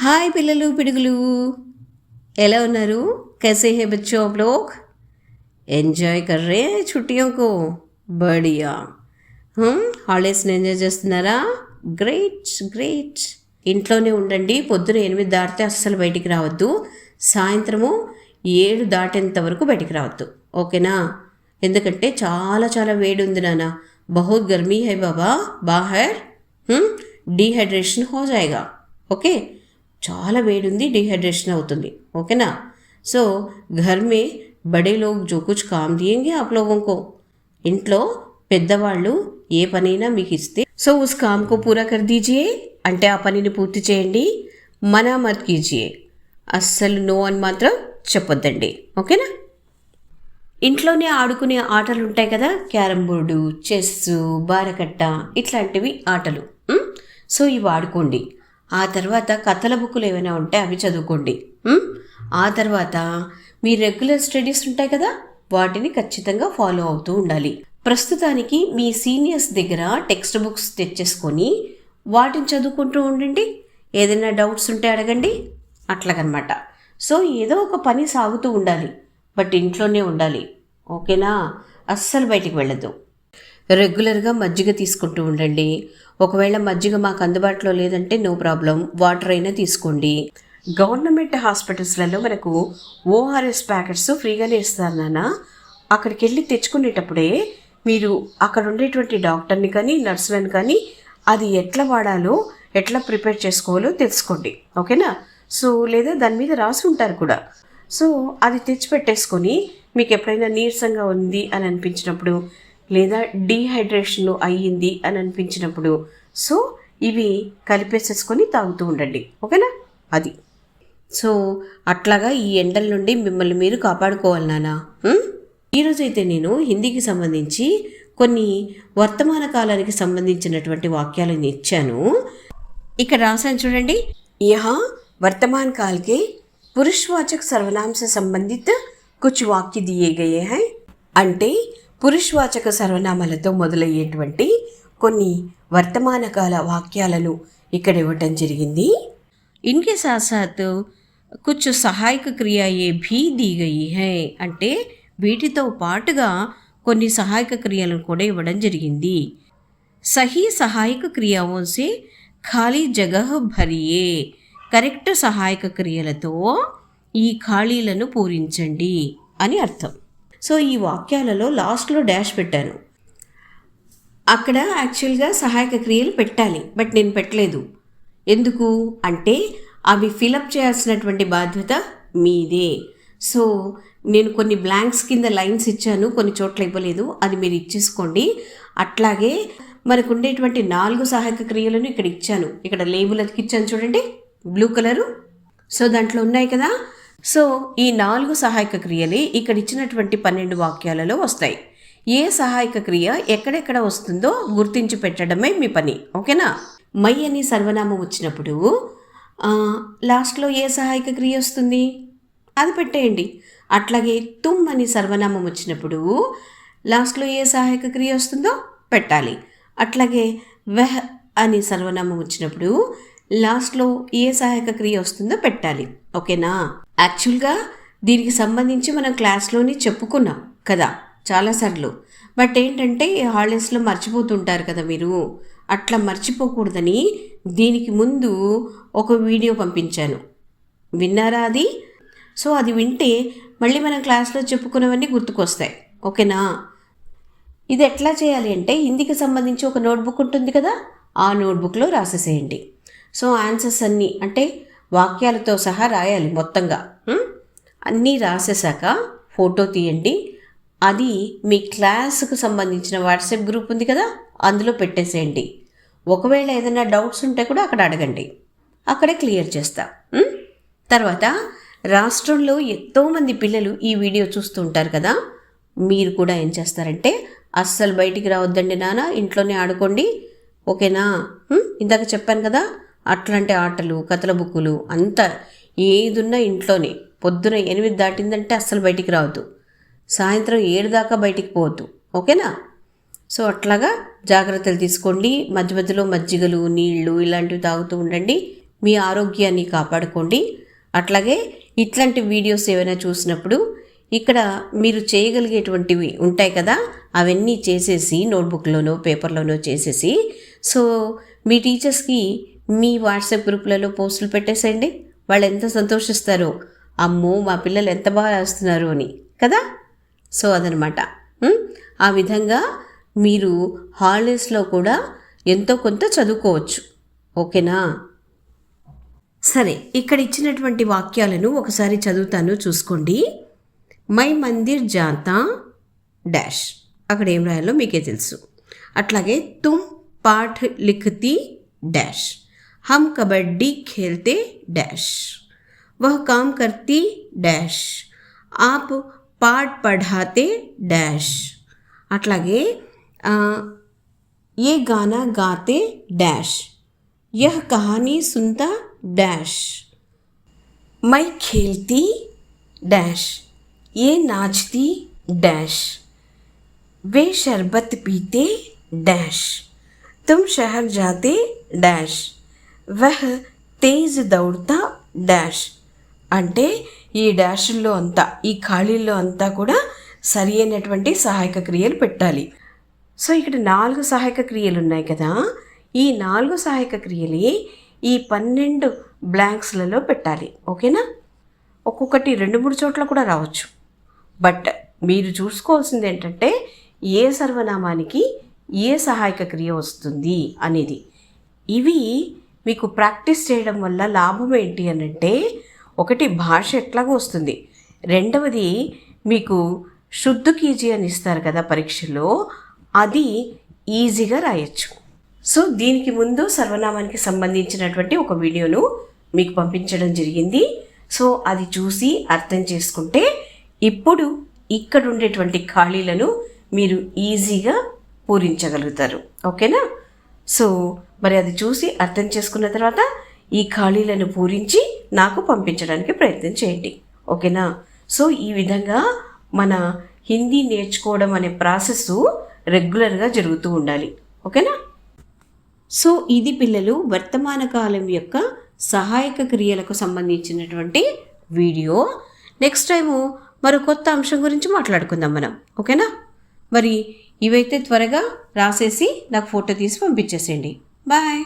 Hi పిల్లలు పిడుగులు ఎలా ఉన్నారు कैसे हैं बच्चों आप लोग ఎంజాయ్ कर रहे हैं छुट्टियों को बढ़िया హాలిడేస్ని ఎంజాయ్ చేస్తున్నారా గ్రేట్ గ్రేట్ ఇంట్లోనే ఉండండి పొద్దున ఎనిమిది దాటితే అస్సలు బయటికి రావద్దు సాయంత్రము ఏడు దాటేంత వరకు బయటికి రావద్దు ఓకేనా ఎందుకంటే చాలా చాలా వేడి ఉంది నాన్న బహుత్ గర్మీ హై బాబా బాహర్ డీహైడ్రేషన్ హో జాయిగా ఓకే చాలా వేడుంది డిహైడ్రేషన్ అవుతుంది. ఓకేనా? సో ఘర్మే బడేలో బడే లోగ్ జో కుచ్ కామ్ దియంగే ఆప్ లోగోं ఇంట్లో పెద్దవాళ్ళు ఏ పనైనా మీకు ఇస్తే సో ఉస్ కామ్కు పూరా కర్ దీజియే. అంటే ఆ పనిని పూర్తి చేయండి మనా మత్ కీజియే. అస్సలు నో అని మాత్రం చెప్పొద్దండి. ఓకేనా? ఇంట్లోనే ఆడుకునే ఆటలు ఉంటాయి కదా క్యారమ్ బోర్డు చెస్ బారకట్ట ఇట్లాంటివి ఆటలు. సో ఇవి ఆడుకోండి. ఆ తర్వాత కథల బుక్కులు ఏమైనా ఉంటే అవి చదువుకోండి. ఆ తర్వాత మీ రెగ్యులర్ స్టడీస్ ఉంటాయి కదా వాటిని ఖచ్చితంగా ఫాలో అవుతూ ఉండాలి. ప్రస్తుతానికి మీ సీనియర్స్ దగ్గర టెక్స్ట్ బుక్స్ తెచ్చేసుకొని వాటిని చదువుకుంటూ ఉండండి. ఏదైనా డౌట్స్ ఉంటే అడగండి. అట్లాగనమాట. సో ఏదో ఒక పని సాగుతూ ఉండాలి. బట్ ఇంట్లోనే ఉండాలి. ఓకేనా? అస్సలు బయటికి వెళ్ళదు రెగ్యులర్గా మజ్జిగ తీసుకుంటూ ఉండండి. ఒకవేళ మజ్జిగ మాకు అందుబాటులో లేదంటే నో ప్రాబ్లం. వాటర్ అయినా తీసుకోండి. గవర్నమెంట్ హాస్పిటల్స్లలో మనకు ఓఆర్ఎస్ ప్యాకెట్స్ ఫ్రీగానే ఇస్తారు నాన్న. అక్కడికి వెళ్ళి తెచ్చుకునేటప్పుడే మీరు అక్కడ ఉండేటువంటి డాక్టర్ని కానీ నర్సులను కానీ అది ఎట్లా వాడాలో ఎట్లా ప్రిపేర్ చేసుకోవాలో తెలుసుకోండి. ఓకేనా? సో లేదా దాని మీద రాసి ఉంటారు కూడా. సో అది తెచ్చిపెట్టేసుకొని మీకు ఎప్పుడైనా నీరసంగా ఉంది అని అనిపించినప్పుడు లేదా డీహైడ్రేషన్ అయ్యింది అని అనిపించినప్పుడు సో ఇవి కలిపేసేసుకొని తాగుతూ ఉండండి. ఓకేనా? అది. సో అట్లాగా ఈ ఎండల నుండి మిమ్మల్ని మీరు కాపాడుకోవాలి నానా. ఈరోజైతే నేను హిందీకి సంబంధించి కొన్ని వర్తమాన కాలానికి సంబంధించినటువంటి వాక్యాలను ఇచ్చాను. ఇక్కడ రాశాను చూడండి. యహా వర్తమాన్ కాల్కి పురుషవాచక్ సర్వనాంశ సంబంధిత కుచ్ వాక్య దియే గయే హై. అంటే పురుషవాచక సర్వనామాలతో మొదలయ్యేటువంటి కొన్ని వర్తమానకాల వాక్యాలను ఇక్కడ ఇవ్వటం జరిగింది. ఇన్కే సాసాత్ కొంచెం సహాయక క్రియ ఏ భీ దిగయి హై అంటే వీటితో పాటుగా కొన్ని సహాయక క్రియలను కూడా ఇవ్వడం జరిగింది. సహీ సహాయక క్రియావంశే ఖాళీ జగహ్ భరియే. కరెక్ట్ సహాయక క్రియలతో ఈ ఖాళీలను పూరించండి అని అర్థం. సో ఈ వాక్యాలలో లాస్ట్లో డాష్ పెట్టాను అక్కడ యాక్చువల్గా సహాయక క్రియలు పెట్టాలి బట్ నేను పెట్టలేదు. ఎందుకు? అంటే అవి ఫిలప్ చేయాల్సినటువంటి బాధ్యత మీదే. సో నేను కొన్ని బ్లాంక్స్ కింద లైన్స్ ఇచ్చాను కొన్ని చోట్ల ఇవ్వలేదు అది మీరు ఇచ్చేసుకోండి. అట్లాగే మనకు ఉండేటువంటి నాలుగు సహాయక క్రియలను ఇక్కడ ఇచ్చాను. ఇక్కడ లేబుల్ అతికిచ్చాను చూడండి బ్లూ కలరు. సో దాంట్లో ఉన్నాయి కదా సో ఈ నాలుగు సహాయక క్రియలే ఇక్కడ ఇచ్చినటువంటి పన్నెండు వాక్యాలలో వస్తాయి. ఏ సహాయక క్రియ ఎక్కడెక్కడ వస్తుందో గుర్తించి పెట్టడమే మీ పని ఓకేనా? మై అని సర్వనామం వచ్చినప్పుడు లాస్ట్లో ఏ సహాయక క్రియ వస్తుంది? అది పెట్టేయండి. అట్లాగే తుమ్ అని సర్వనామం వచ్చినప్పుడు లాస్ట్లో ఏ సహాయక క్రియ వస్తుందో పెట్టాలి. అట్లాగే వెహ్ అని సర్వనామం వచ్చినప్పుడు లాస్ట్లో ఏ సహాయక క్రియ వస్తుందో పెట్టాలి. ఓకేనా? యాక్చువల్గా దీనికి సంబంధించి మనం క్లాస్లోనే చెప్పుకున్నాం కదా చాలాసార్లు. బట్ ఏంటంటే హాలిడేస్లో మర్చిపోతుంటారు కదా మీరు. అట్లా మర్చిపోకూడదని దీనికి ముందు ఒక వీడియో పంపించాను. విన్నారా అది? సో అది వింటే మళ్ళీ మనం క్లాస్లో చెప్పుకున్నవన్నీ గుర్తుకొస్తాయి. ఓకేనా? ఇది ఎట్లా చేయాలి అంటే హిందీకి సంబంధించి ఒక నోట్బుక్ ఉంటుంది కదా ఆ నోట్బుక్లో రాసేసేయండి. సో ఆన్సర్స్ అన్నీ అంటే వాక్యాలతో సహా రాయాలి మొత్తంగా. అన్నీ రాసేసాక ఫోటో తీయండి. అది మీ క్లాస్కు సంబంధించిన వాట్సాప్ గ్రూప్ ఉంది కదా అందులో పెట్టేసేయండి. ఒకవేళ ఏదైనా డౌట్స్ ఉంటే కూడా అక్కడ అడగండి. అక్కడే క్లియర్ చేస్తా. తర్వాత రాష్ట్రంలో ఎంతోమంది పిల్లలు ఈ వీడియో చూస్తూ ఉంటారు కదా మీరు కూడా ఏం చేస్తారంటే అస్సలు బయటికి రావద్దండి నాన్న ఇంట్లోనే ఆడుకోండి. ఓకేనా? ఇందాక చెప్పాను కదా అట్లాంటి ఆటలు కథల బుక్కులు అంతా ఏదున్నా ఇంట్లోనే. పొద్దున ఎనిమిది దాటిందంటే అస్సలు బయటికి రావద్దు. సాయంత్రం ఏడు దాకా బయటికి పోవద్దు. ఓకేనా? సో అట్లాగా జాగ్రత్తలు తీసుకోండి. మధ్య మధ్యలో మజ్జిగలు నీళ్ళు ఇలాంటివి తాగుతూ ఉండండి. మీ ఆరోగ్యాన్ని కాపాడుకోండి. అట్లాగే ఇట్లాంటి వీడియోస్ ఏమైనా చూసినప్పుడు ఇక్కడ మీరు చేయగలిగేటువంటివి ఉంటాయి కదా అవన్నీ చేసేసి నోట్బుక్లోనో పేపర్లోనో చేసేసి. సో మీ టీచర్స్కి మీ వాట్సాప్ గ్రూప్లలో పోస్టులు పెట్టేసేయండి. వాళ్ళు ఎంత సంతోషిస్తారో. అమ్మో మా పిల్లలు ఎంత బాగా రాస్తున్నారు అని. కదా? సో అదనమాట. ఆ విధంగా మీరు హాలిడేస్లో కూడా ఎంతో కొంత చదువుకోవచ్చు. ఓకేనా? సరే ఇక్కడ ఇచ్చినటువంటి వాక్యాలను ఒకసారి చదువుతాను చూసుకోండి. మై మందిర్ జాతా డాష్. అక్కడ ఏం రాయాలో మీకే తెలుసు. అట్లాగే తుమ్ పాఠ్ లిఖతి డాష్. हम कबड्डी खेलते डैश वह काम करती डैश आप पाठ पढ़ाते डैश అట్లాగే ఆ, ये गाना गाते डैश यह कहानी सुनता डैश मैं खेलती डैश ये नाचती डैश वे शरबत पीते डैश तुम शहर जाते डैश వెహ్ తేజ్ దౌడ్తా డాష్. అంటే ఈ డాష్ల్లో అంతా ఈ ఖాళీల్లో అంతా కూడా సరి అయినటువంటి సహాయక క్రియలు పెట్టాలి. సో ఇక్కడ నాలుగు సహాయక క్రియలు ఉన్నాయి కదా? ఈ నాలుగు సహాయక క్రియలే ఈ పన్నెండు బ్లాంక్స్లలో పెట్టాలి. ఓకేనా? ఒక్కొక్కటి రెండు మూడు చోట్ల కూడా రావచ్చు. బట్ మీరు చూసుకోవాల్సింది ఏంటంటే ఏ సర్వనామానికి ఏ సహాయక క్రియ వస్తుంది అనేది. ఇవి మీకు ప్రాక్టీస్ చేయడం వల్ల లాభం ఏంటి అని అంటే ఒకటి భాష ఎట్లాగో వస్తుంది. రెండవది మీకు శుద్ధ కీజీ అని ఇస్తారు కదా పరీక్షలో అది ఈజీగా రాయొచ్చు. సో దీనికి ముందు సర్వనామానికి సంబంధించినటువంటి ఒక వీడియోను మీకు పంపించడం జరిగింది. సో అది చూసి అర్థం చేసుకుంటే ఇప్పుడు ఇక్కడ ఉండేటువంటి ఖాళీలను మీరు ఈజీగా పూరించగలుగుతారు. ఓకేనా? సో మరి అది చూసి అర్థం చేసుకున్న తర్వాత ఈ ఖాళీలను పూరించి నాకు పంపించడానికి ప్రయత్నం చేయండి. ఓకేనా? సో ఈ విధంగా మన హిందీ నేర్చుకోవడం అనే ప్రాసెస్ రెగ్యులర్గా జరుగుతూ ఉండాలి. ఓకేనా? సో ఇది పిల్లలు వర్తమాన కాలం యొక్క సహాయక క్రియలకు సంబంధించినటువంటి వీడియో. నెక్స్ట్ టైము మరో కొత్త అంశం గురించి మాట్లాడుకుందాం మనం. ఓకేనా? మరి ఇవైతే త్వరగా రాసేసి నాకు ఫోటో తీసి పంపించేసేయండి. బాయ్.